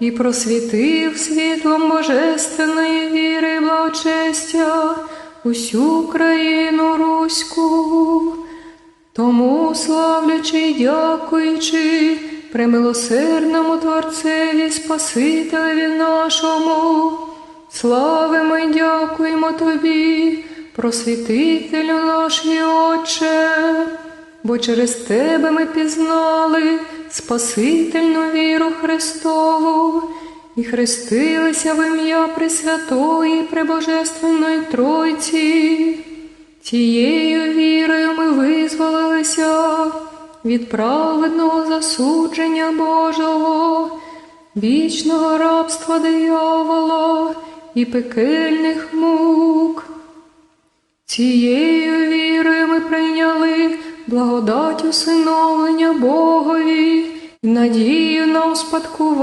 і просвітив світлом божественної віри благочестя усю країну Руську. Тому, славлячи й дякуючи премилосердному Творцеві Спасителеві нашому, славимо й дякуємо Тобі, просвітителю наш Отче, бо через Тебе ми пізнали Спасительну віру Христову і хрестилися в ім'я Пресвятої Пребожественної Тройці. Тією вірою ми визволилися від праведного засудження Божого, вічного рабства диявола і пекельних мук. Цією благодать усиновлення Богові і надію на успадкування.